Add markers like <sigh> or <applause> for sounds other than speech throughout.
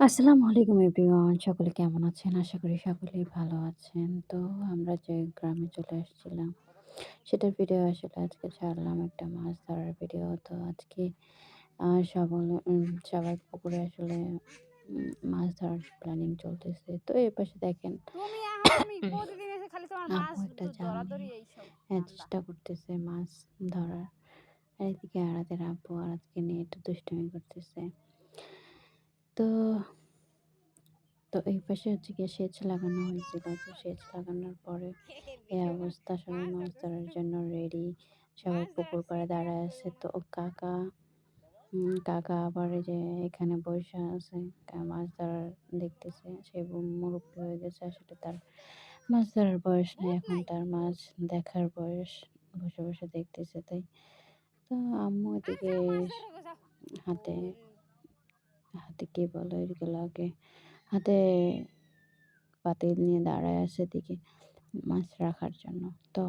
আসসালামু আলাইকুম এভরিওয়ান সকলে কেমন আছেন? আশা করি সকলেই ভালো আছেন। তো আমরা যে গ্রামে চলে আসছিলাম সেটার ভিডিও আসলে আজকে ছাড়লাম একটা মাছ ধরার ভিডিও। তো আজকে সবার পুকুরে আসলে মাছ ধরার প্ল্যানিং চলতেছে। তো দেখেন তোমার মাছ আপু একটা জাল হ্যাঁ। চেষ্টা করতেছে মাছ ধরার। আর এদিকে আরাদের আব্বু আরাদকে নিয়ে একটু দুষ্টামি করতেছে। তো তো এই পাশে হচ্ছে গিয়ে সেচ লাগানো হয়েছিল। তো সেচ লাগানোর পরে এই অবস্থা সবাই মাছ ধরার জন্য রেডি। সবাই পুকুর পাড়ে দাঁড়ায় আছে। তো কাকা কাকা আবার যে এখানে বইসা আছে। মাছ ধরার দেখতেছে। সে মুরুব্বি হয়ে গেছে। আসলে তার মাছ ধরার বয়স নাই। এখন তার মাছ দেখার বয়স। বসে, বসে দেখতেছে তাই। তো আম্মু এদিকে হাতে, হাতে কি বলে এগুলাকে হাতে পাতিল নিয়ে দাঁড়ায় আছে এদিকে মাছ রাখার জন্য। তো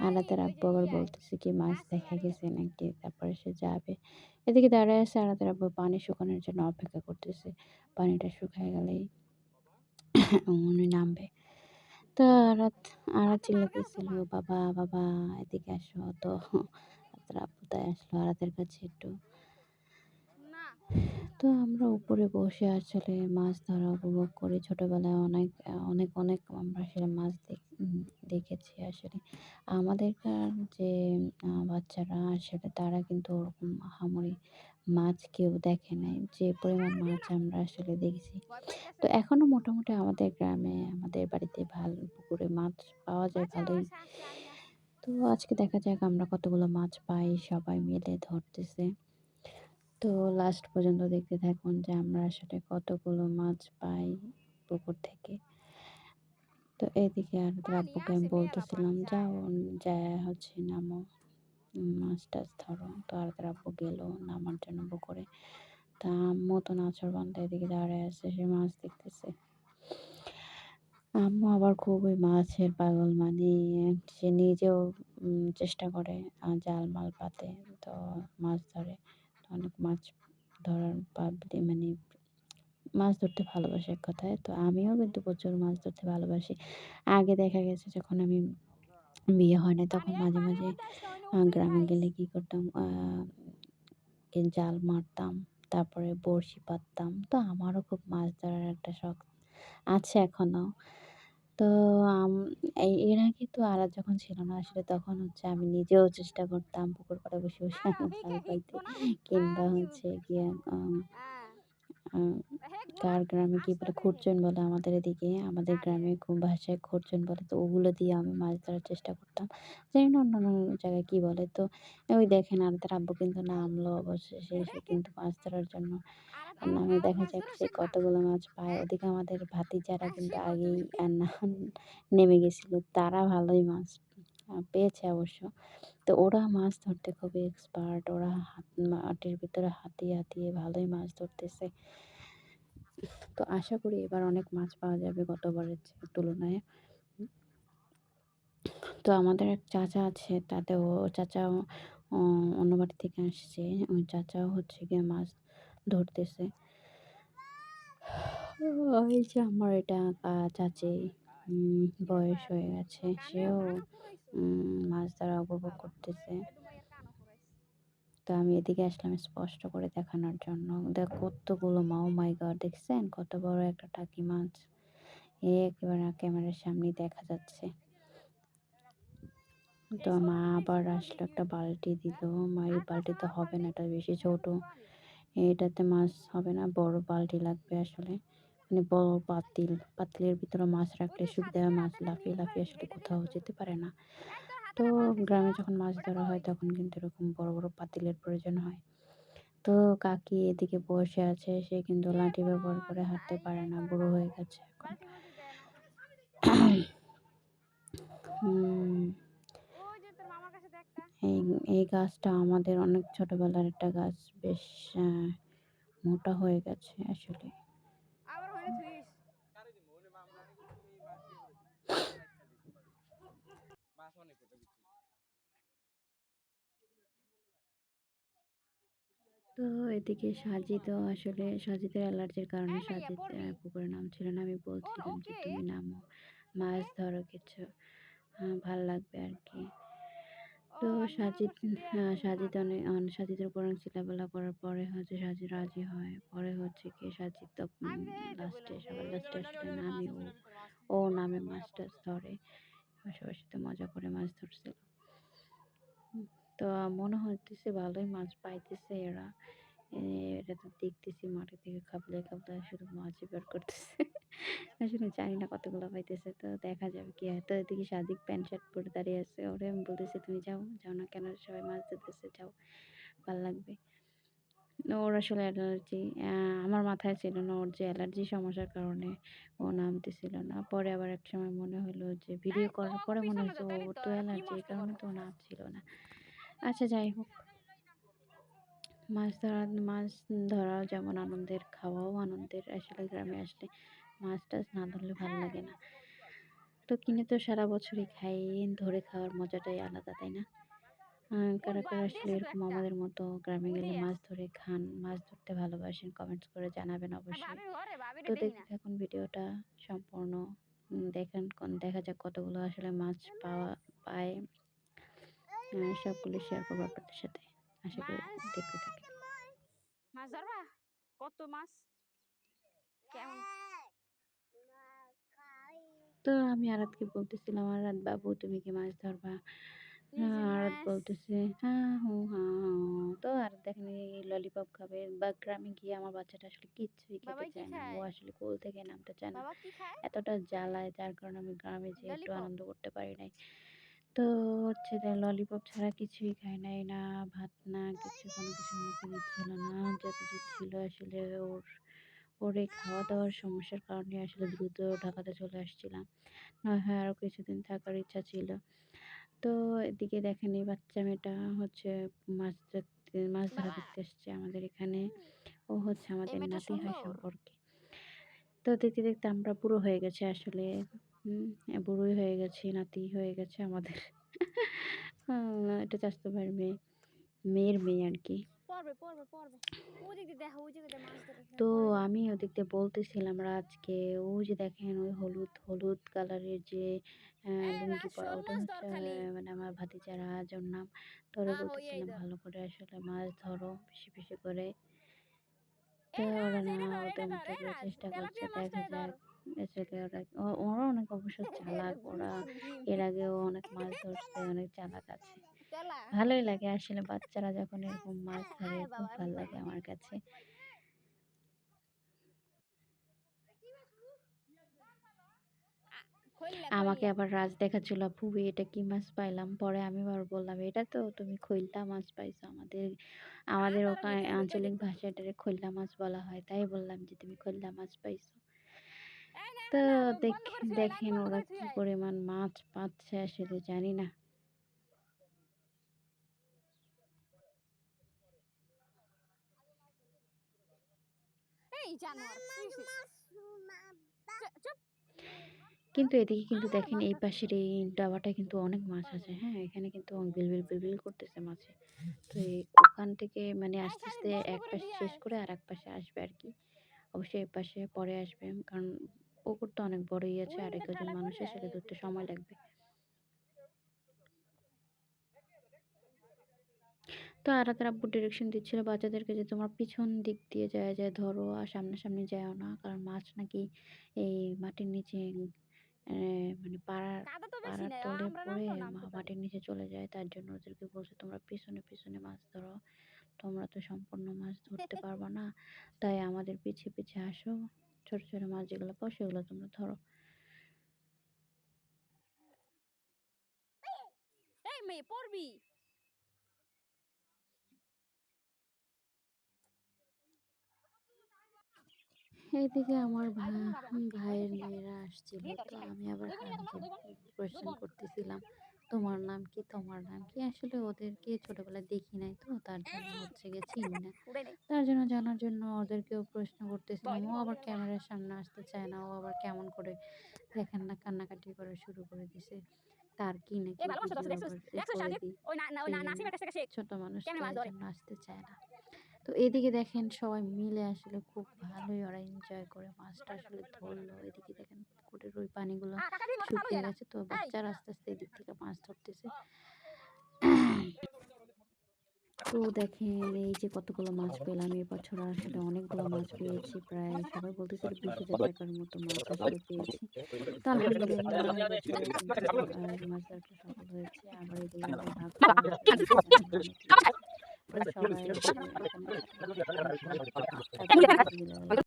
আরাতের আব্বু আবার বলতেছে কি মাছ দেখা গেছে নাকি? তারপরে সে যাবে। এদিকে দাঁড়ায় আছে আরাতের আব্বু পানি শুকানোর জন্য অপেক্ষা করতেছে। পানিটা শুকায় গেলেই উনি নামবে। তো আরাত আরাত চিল্লাতেছিল, "বাবা, বাবা এদিকে আসো।" তো আব্বু তাই আসলো আরাতের কাছে একটু। তো আমরা উপরে বসে আসলে মাছ ধরা উপভোগ করি। ছোটবেলায় অনেক অনেক, অনেক আমরা আসলে মাছ দেখ দেখেছি আসলে। আমাদেরকার যে বাচ্চারা আসলে তারা কিন্তু ওরকম আহামরি মাছ কেউ দেখে নাই। যে পরিমাণ মাছ আমরা আসলে দেখেছি। তো এখনও মোটামুটি আমাদের গ্রামে আমাদের বাড়িতে ভালো পুকুরে মাছ পাওয়া যায় ভালোই। তো আজকে দেখা যাক আমরা কতগুলো মাছ পাই। সবাই মিলে ধরতেছে। তো লাস্ট পর্যন্ত দেখতে থাকুন যে আমরা আসলে কতগুলো মাছ পাই পুকুর থেকে। তো এদিকে আরাতের আব্বুকে আমি বলতেছিলাম, "যাও যায়া হচ্ছে নামো। উম মাছ-টাছ ধরো।" তো আরাতের আব্বু গেল নামার জন্য পুকুরে। তা আম্মু তো নাছোড়বান্দা এদিকে দাঁড়ায় আছে। সে মাছ দেখতেছে। আম্মু আবার খুবই মাছের পাগল। মানে সে নিজেও চেষ্টা করে জাল-মাল পাতে। তো মাছ ধরে। অনেক মাছ ধরার পাবলি মানে মাছ ধরতে ভালোবাসে এক কথায়। তো আমিও কিন্তু প্রচুর মাছ ধরতে ভালোবাসি। আগে দেখা গেছে যখন আমি বিয়ে হয় নাই তখন মাঝে, মাঝে গ্রামে গেলে কি করতাম জাল মারতাম। তারপরে বড়শি পাততাম। তো আমারও খুব মাছ ধরার একটা শখ আছে এখনও। তো আম এই এর আগে তো আরাত যখন ছিল না আসলে তখন হচ্ছে আমি নিজেও চেষ্টা করতাম পুকুর পাড়ে বসে, বসে জাল পাইতে কিংবা হচ্ছে গিয়ে কার গ্রামে কি বলে খুরচুন বলে আমাদের এদিকে। আমাদের গ্রামে ভাষায় খুরচুন বলে। তো ওগুলো দিয়ে আমি মাছ ধরার চেষ্টা করতাম। জানি না অন্যান্য জায়গায় কি বলে। তো ওই দেখেন আরাতের আব্বু কিন্তু নামলো অবশেষে, সে কিন্তু মাছ ধরার জন্য নামে দেখা যাক সে কতগুলো মাছ পায়। ওদিকে আমাদের ভাতিজারা কিন্তু আগেই নেমে গেছিল। তারা ভালোই মাছ পেয়েছে অবশ্য। তো ওরা মাছ ধরতে খুবই এক্সপার্ট। ওরা হাত মাটির ভিতরে হাতিয়ে, হাতিয়ে ভালোই মাছ ধরতেছে। তো আশা করি এবার অনেক মাছ পাওয়া যাবে গতবারের তুলনায়। তো আমাদের এক চাচা আছে তাতেও চাচাও অ অন্য বাড়ি থেকে আসছে। ওই চাচাও হচ্ছে গিয়ে মাছ ধরতেছে। এই যে আমার এটা চাচি বয়স হয়ে গেছে। সেও মাছ ধরা উপভোগ করতেছে। তো আমি এদিকে আসলাম স্পষ্ট করে দেখানোর জন্য। দেখ কতগুলো মা oh my god দেখছেন? কত বড় একটা টাকি মাছ। একেবারে ক্যামেরার সামনেই দেখা যাচ্ছে। তো মা আবার আসলো একটা বালতি দিল। মা এই বালতিতে হবে না এটা বেশি ছোট। এটাতে মাছ হবে না বড় বালতি লাগবে আসলে। মানে বড় পাতিল। পাতিলের ভিতরে মাছ রাখলে সুবিধা হয় মাছ লাফিয়ে, লাফিয়ে আসলে কোথাও যেতে পারে না। তো গ্রামে যখন মাছ ধরা হয় তখন কিন্তু এরকম বড়, বড় পাতিলের প্রয়োজন হয়। তো কাকি এদিকে বসে আছে। সে কিন্তু লাঠি ব্যবহার করে হাঁটতে পারে না। বুড়ো হয়ে গেছে। এই, এই গাছটা আমাদের অনেক ছোটবেলার একটা গাছ। বেশ মোটা হয়ে গেছে আসলে। তো এদিকে সাজিদও আসলে সাজিদের অ্যালার্জির কারণে মেয়ে, সাজিদ? পুকুরে নামছিল না। আমি বলছিলাম যে, "তুমি নামো, মাছ ধরো কিছু। আ ভালো লাগবে আর কি তো সাজিদ হ্যাঁ, মাছ। সাজিদ অনে অন সাজিদের উপর অনেক চিল্লাপাল্লা করার পরে হচ্ছে সাজিদ রাজি হয়। পরে হচ্ছে গিয়ে সাজিদ তো উম আমি তো এই তো লাস্টে সবার লাস্টে আসলে নামে ও। ভিতরে মাছ নামে মাছ-টাছ ধরে। সবার সাথে মজা করে মাছ ধরছিল। তো মনে হইতেছে ভালোই মাছ পাইতেছে এরা। এটা তো দেখতেছি মাটি থেকে খাবলে খাবলে শুধু মাছই বের করতেছে। <laughs> আসলে জানি না কতগুলো পাইতেছে। তো দেখা যাবে কি হয়। তো এদিকে সাদিক প্যান্ট শার্ট পরে দাঁড়িয়ে আছে। ওরে আমি বলতেছি, "তুমি যাও, যাও না কেন? সবাই মাছ ধরতেছে, যাও। ভালো লাগবে।" ওর আসলে অ্যালার্জি আমার মাথায় ছিল না ওর যে অ্যালার্জি সমস্যার কারণে ও নামতেছিল না। পরে আবার এক সময় মনে হলো যে ভিডিও করার পরে মনে তো ওর তো অ্যালার্জি এই কারণে তো ও নামছিল না। আচ্ছা যাই হোক। মাছ ধরা মাছ ধরাও যেমন আনন্দের, খাওয়াও আনন্দের। আসলে গ্রামে আসলে মাছ-টাছ না ধরলে ভালো। লাগে না। তো কিনে তো সারা বছরই খাই। ধরে খাওয়ার মজাটাই আলাদা, তাই না? কারা, কারা আসলে এরকম আমাদের মতো গ্রামে গেলে মাছ ধরে খান, মাছ ধরতে ভালোবাসেন কমেন্টস করে জানাবেন অবশ্যই। তো দেখি দেখতে থাকুন ভিডিওটা সম্পূর্ণ। দেখেন দেখা যাক কতগুলো আসলে মাছ পাওয়া পায়। সবগুলো শেয়ার করব আপনাদের সাথে। আশা করি দেখতে থাকেন। মাছ ধরবা? কত মাছ? কেমন? তো আমি আরাতকে বলতেছিলাম, "আরাত বাবু তুমি কি মাছ ধরবা?" আরাত বলতেছে, "হ্যাঁ, হু, হ্যাঁ, হ্যাঁ।" তো আরাত দেখেন ললিপপ খাবে বা গ্রামে গিয়ে আমার বাচ্চাটা আসলে কিচ্ছুই খেতে চায় না। ও আসলে কোল থেকে নামতে চায় না। এতটা জ্বালায় যার কারণে আমি গ্রামে যেয়ে একটু আনন্দ করতে পারি নাই। তো হচ্ছে যে ললিপপ ছাড়া কিছুই খায় নাই। না ভাত না কিছু কোনো কিছুর মুখে দিচ্ছিল না। যত ছিল আসলে ওর ওর এই খাওয়া-দাওয়ার সমস্যার কারণে আসলে দ্রুত ঢাকাতে চলে আসছিলাম। না হয় আরও কিছুদিন থাকার ইচ্ছা ছিল। তো এদিকে দেখেন এই বাচ্চা মেয়েটা হচ্ছে মাছ ধরতে মাছ ধরা। দেখতে এসছে আমাদের এখানে। ও হচ্ছে আমাদের নাতি হয় সম্পর্কে। তো দেখতে, দেখতে আমরা বুড়ো হয়ে গেছি আসলে। হুম, বুড়োই হয়ে গেছি, নাতি হয়ে গেছে আমাদের। <laughs> এটা ভাইয়ের মেয়ে। মেয়ের মেয়ে আর কি তো আমি ওদিক দিয়ে বলতেছিলাম রাজকে, ও যে দেখেন ওই হলুদ, হলুদ কালারের যে লুঙ্গি পরা ওটা হচ্ছে মানে আমার ভাতিজা রাজ ওর নাম। তো বলতেছিলাম ভালো করে আসলে মাছ ধরো বেশি, বেশি করে। তো ওরা না ওদের মতো। চেষ্টা করছে। দেখা যাক ওরা অনেক অবশ্য চালাক। ওরা এর আগেও অনেক মাছ ধরছে, অনেক চালাক আছে। ভালোই লাগে আসলে বাচ্চারা যখন এরকম মাছ ধরে খুব ভালো লাগে আমার কাছে। আমাকে আবার রাজ দেখাচ্ছিল, "ফুপি এটা কি মাছ পাইলাম?" পরে আমি আবার বললাম, "এটা তো তুমি খৈল্লা মাছ পাইছো। আমাদের আমাদের ওখানে আঞ্চলিক। ভাষায় এটারে খৈল্লা মাছ বলা হয়। তাই বললাম যে, "তুমি খৈল্লা মাছ পাইছো।" তো দেখেন ওরা কি। পরিমাণ মাছ পাচ্ছে আসলে জানি না। কিন্তু এদিকে কিন্তু দেখেন এই পাশের এই ডাবাটা কিন্তু অনেক মাছ আছে। হ্যাঁ? এখানে কিন্তু বিলবিল, বিলবিল করতেছে মাছে। তো ওখান থেকে মানে আস্তে, আস্তে এক পাশে শেষ। করে আরেক পাশে আসবে আর কি অবশ্যই এ পাশে পরে আসবে। কারণ পুকুরটা অনেক বড়ই আছে। আর ঠালা মানুষ এই ধরতে সময় লাগবে। তো আরাতের আব্বু ডিরেকশন দিচ্ছিল বাচ্চাদেরকে যে, "তোমরা পিছন দিক দিয়ে যায় যায় ধরো। আর সামনাসামনি যাইও না। কারণ মাছ নাকি এই মাটির নিচে মানে পাড়ার তো পাড়ার তলে পড়ে। মাটির নিচে চলে যায়। তার জন্য ওদেরকে বলছে, তোমরা পিছনে, পিছনে মাছ ধরো। তোমরা তো সম্পূর্ণ মাছ ধরতে পারবা না। তাই আমাদের পিছে, পিছে আসো। ছোট, ছোট মাছ যেগুলো পাও সেগুলো তোমরা ধরো।" এই মেয়ে পড়বি। এইদিকে আমার ভাইয়ের মেয়েরা আসছিল। তো আমি আবার কোয়েশ্চেন করতেছিলাম, "তোমার নাম কি? তোমার নাম কি?" আসলে ওদেরকে ছোটবেলায় দেখি নাই তো তার জন্য হচ্ছে গিয়ে চিনি না। তার জন্য জানার জন্য ওদেরকেও প্রশ্ন করতেছিলাম। ও। আবার ক্যামেরার সামনে আসতে চায় না। ও আবার কেমন করে দেখেন না কান্নাকাটি করা শুরু করে দিছে। তার কি নাকি। ছোট মানুষ আসতে চায় না। তো এদিকে দেখেন সবাই মিলে আসলে খুব ভালোই ওরা এনজয় করে মাছটা আসলে ধরলো এদিকে দেখেন পুকুরের ওই পানিগুলো শুকিয়ে গেছে তো বাচ্চারা আস্তে আস্তে এদিক থেকে মাছ ধরতেছে তো দেখেন এই যে কতগুলো মাছ পেলাম এবছর আসলে অনেকগুলো মাছ পেয়েছি প্রায় সবাই বলতেছিল বিশ হাজার টাকার মতো মাছ আসলে পেয়েছি তো আলহামদুলিল্লাহ মাছ ধরতে সফল হয়েছে আবার আবার ভাগ করে সবাই এখানে